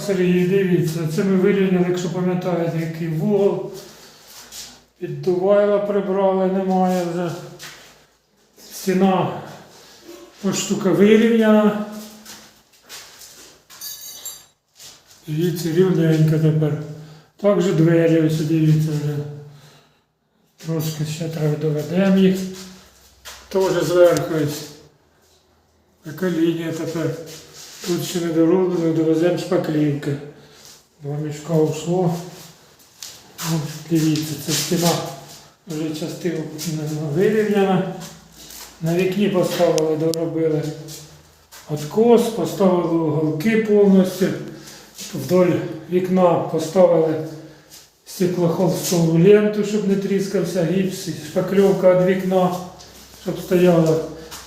Сергій, дивіться, це ми вирівняли, якщо пам'ятаєте, який вугол. Піддувайла прибрали, немає вже. Стіна штука вирівняна. Дивіться, рівненько тепер. Так же двері, ось дивіться вже. Трошки ще треба доведемо їх. Теж зверху. Яка лінія тепер. Тут ще не дороблено, довеземо шпаклівки. Два мішка ушло. Ось, дивіться, це стіна вже частина вирівняна. На вікні поставили, доробили откос, поставили уголки повністю. Вдоль вікна поставили стеклохолстову ленту, щоб не тріскався гіпс, шпакльовка від вікна, щоб стояла.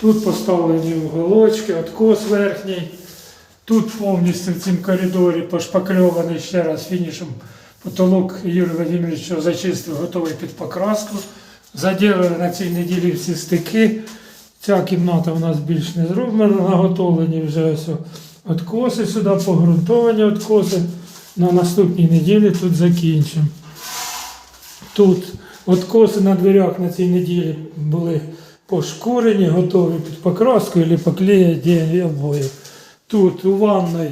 Тут поставлені уголочки, откос верхній. Тут повністю в цьому коридорі пошпакльований ще раз фінішем потолок Юрій Владимирович зачистив, готовий під покраску. Заділили на цій неділі всі стики. Ця кімната у нас більш не зроблена, наготовлені вже ось откоси сюди, погрунтовані откоси. На наступній неділі тут закінчимо. Тут откоси на дверях на цій неділі були пошкурені, готові під покраску або поклеєні обоє. Тут у ванной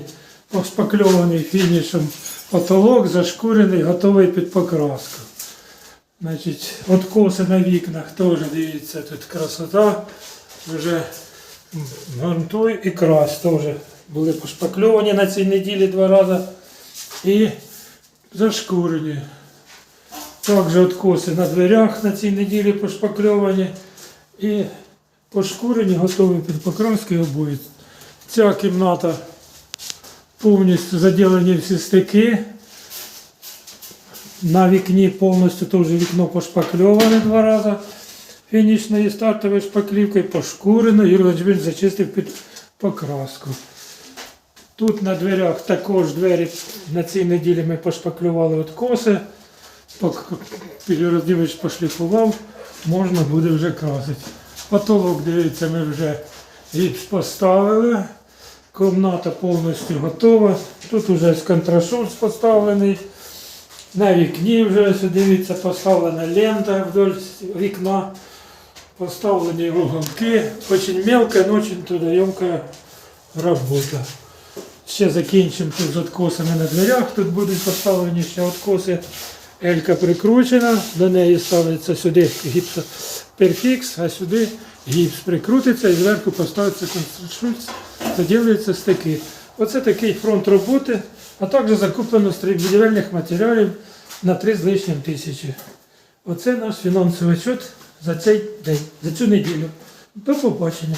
пошпакльований фінішем потолок, зашкурений, готовий під покраску. Значить, откоси на вікнах теж дивіться, тут красота. Вже грунтуй і крась теж були пошпакльовані на цій неділі два рази і зашкурені. Також откоси на дверях на цій неділі пошпакльовані і пошкурені, готові під покраску і обоє. Ця кімната повністю заділені всі стики. На вікні повністю теж вікно пошпакльоване два рази. Фінішною стартовою шпаклівкою пошкурено. Юрій Владимирович зачистив під покраску. Тут на дверях також двері на цій неділі ми пошпаклювали Юрій Володимирович пошліфував, можна буде вже красити. Потолок, дивіться, ми вже гіпс поставили. Кімната повністю готова. Тут вже контрашурс поставлений. На вікні вже дивіться, поставлена лента вдоль вікна. Поставлені уголки. Очень мелкая, но очень трудоемкая робота. Ще закінчимо тут з откосами на дверях. Тут будуть поставлені ще откоси. Елька прикручена, до неї ставиться сюди гіпсоперфікс, а сюди гіпс прикрутиться і зверху поставиться конструкція, заділюються стики. Оце такий фронт роботи, а також закуплено будівельних матеріалів на 3 з лишнім тисячі. Оце наш фінансовий отчет за цей день, за цю неділю. До побачення.